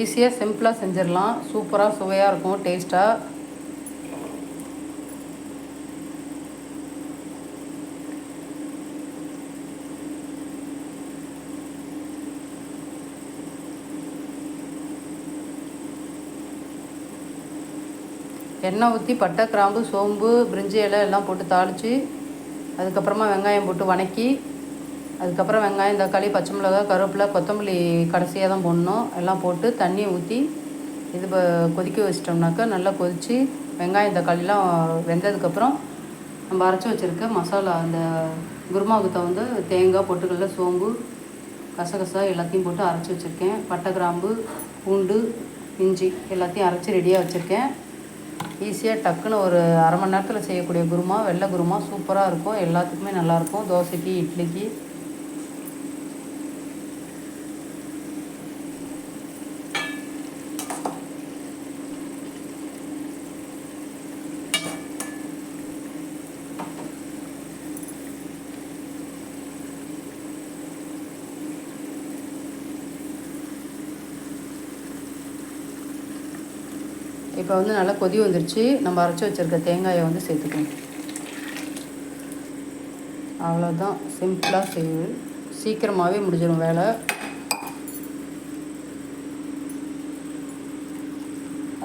ஈஸியாக சிம்பிளாக செஞ்சிடலாம். சூப்பராக சுவையாக இருக்கும் டேஸ்ட்டாக எண்ணெய் ஊற்றி பட்டை கிராம்பு சோம்பு பிரிஞ்சி இலை எல்லாம் போட்டு தாளித்து அதுக்கப்புறமா வெங்காயம் போட்டு வணக்கி அதுக்கப்புறம் வெங்காயம் தக்காளி பச்சை மிளகாய் கருவேப்பிலை கொத்தமல்லி கடைசியாக தான் போடணும். எல்லாம் போட்டு தண்ணியை ஊற்றி இது கொதிக்க வச்சிட்டோம்னாக்கா நல்லா கொதித்து வெங்காயம் தக்காளிலாம் வெந்ததுக்கப்புறம் நம்ம அரைச்சி வச்சுருக்க மசாலா அந்த குருமாவுக்கு வந்து தேங்காய் பொட்டுக்கடல சோம்பு கசகசா எல்லாத்தையும் போட்டு அரைச்சி வச்சுருக்கேன். பட்டை கிராம்பு பூண்டு இஞ்சி எல்லாத்தையும் அரைச்சி ரெடியாக வச்சுருக்கேன். ஈஸியாக டக்குன்னு ஒரு அரை மணி நேரத்தில் செய்யக்கூடிய குருமா வெள்ளை குருமா சூப்பராக இருக்கும். எல்லாத்துக்குமே நல்லாயிருக்கும் தோசைக்கு இட்லிக்கு. இப்போ வந்து நல்லா கொதி வந்துருச்சு. நம்ம அரைச்சி வச்சுருக்க தேங்காயை வந்து சேர்த்துக்கணும். அவ்வளோதான் சிம்பிளாக செய்யுது சீக்கிரமாகவே முடிஞ்சிடும் வேலை.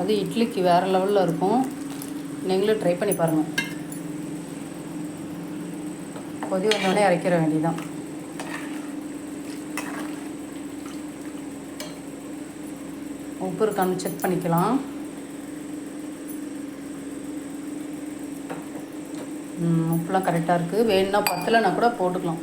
அது இட்லிக்கு வேறு லெவலில் இருக்கும். நீங்களும் ட்ரை பண்ணி பாருங்கள் கொதி வந்தோடனே இறக்கிற வேண்டியதான் உப்பு இருக்கான்னு செக் பண்ணிக்கலாம். உப்புலாம் கரெக்டாக இருக்குது வேணும்னா பத்தலைன்னா கூட போட்டுக்கலாம்.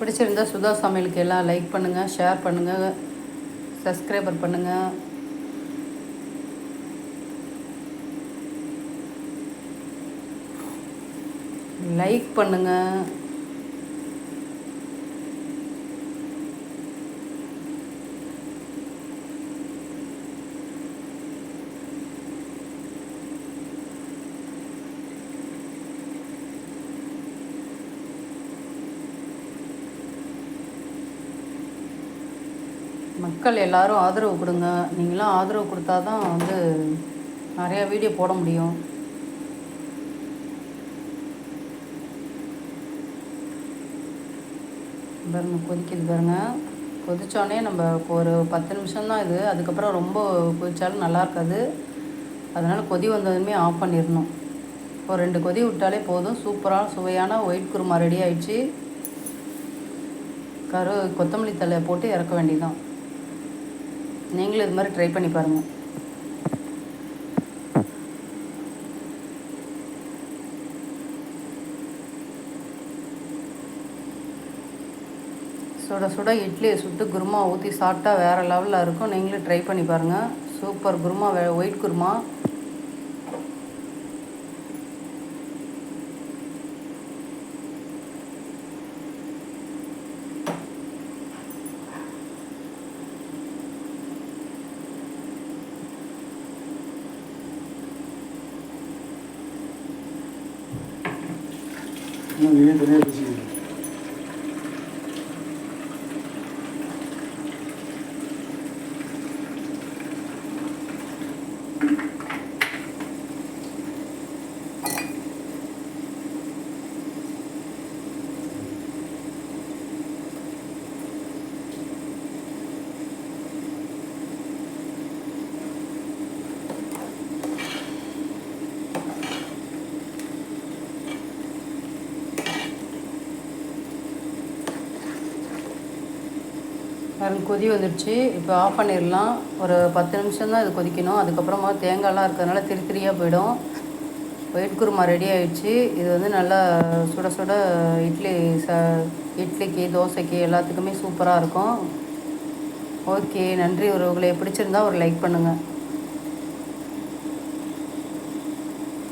பிடிச்சிருந்தா சுதா சமையலுக்கு எல்லாம் லைக் பண்ணுங்கள் ஷேர் பண்ணுங்கள் சப்ஸ்கிரைபர் பண்ணுங்கள் லைக் பண்ணுங்கள் மக்கள் எல்லாரும் ஆதரவு கொடுங்க. நீங்களாம் ஆதரவு கொடுத்தா தான் வந்து நிறையா வீடியோ போட முடியும். பாருங்க கொதிக்குது பாருங்க. கொதிச்சோடனே நம்ம ஒரு பத்து நிமிஷம் தான் இது. அதுக்கப்புறம் ரொம்ப கொதித்தாலும் நல்லா இருக்காது. அதனால் கொதி வந்ததுமே ஆஃப் பண்ணிடணும். ஒரு ரெண்டு கொதி விட்டாலே போதும். சூப்பரான சுவையான ஒயிட் குருமா ரெடி ஆயிடுச்சு. கரு கொத்தமல்லி தலை போட்டு இறக்க வேண்டியதான் நீங்களும் இது மாதிரி ட்ரை பண்ணி பாருங்கள் சுட சுட இட்லியை சுட்டு குருமா ஊற்றி சாப்பிட்டா வேறு லெவலில் இருக்கும். நீங்களும் ட்ரை பண்ணி பாருங்கள் super kurma white kurma. Bunun yine deneyebileceğiz. பாருங்க கொதி வந்துடுச்சு இப்போ ஆஃப் பண்ணிடலாம். ஒரு பத்து நிமிஷம் தான் இது கொதிக்கணும். அதுக்கப்புறமா தேங்காய்லாம் இருக்கிறதுனால திரி திரியாக போயிடும். ஒயிட் குருமா ரெடி ஆகிடுச்சு இது வந்து நல்லா சுட சுட இட்லி ச இட்லிக்கு தோசைக்கு எல்லாத்துக்குமே சூப்பராக இருக்கும். ஓகே நன்றி. உறவுகளை பிடிச்சிருந்தா ஒரு லைக் பண்ணுங்கள்